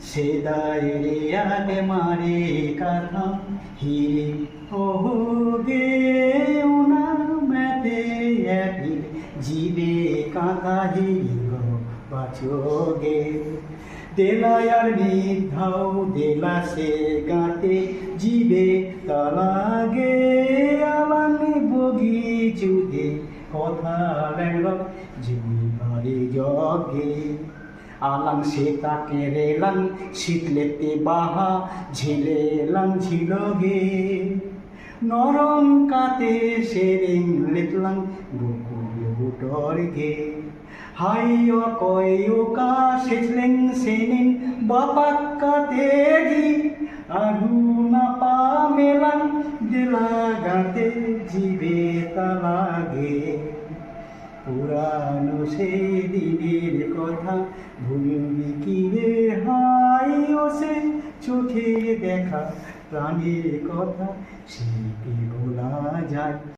সেদাইরে আগে মারে কাথা হিরে ওহো গে উনা মেতে এটি জিবে কাঁথা হিরি গো বাঁচোগে দেলায়ার মিধাও দেলা সে গাঁতে জিবে তালাগে আলানি বগি চুদে কথা লেল জিবারে জগে। আলাং সে তাকে রেলাং শীতলেতে বাহা ঝিলেলাং ঝিলগে। নরম কাতে সেরেং লেতলাং বকুল বুটর গে হাই ও কয় কা সেচলেং সেনিন বাপাক কাতে গি আরু না পা মেলাং, দিলা গাতে, জিবে তালাগে। পুরানো সেই দিনের কথা ভুলবি কি রে হাই ও সে চোখে দেখা প্রাণের কথা, সে ভোলা যায়?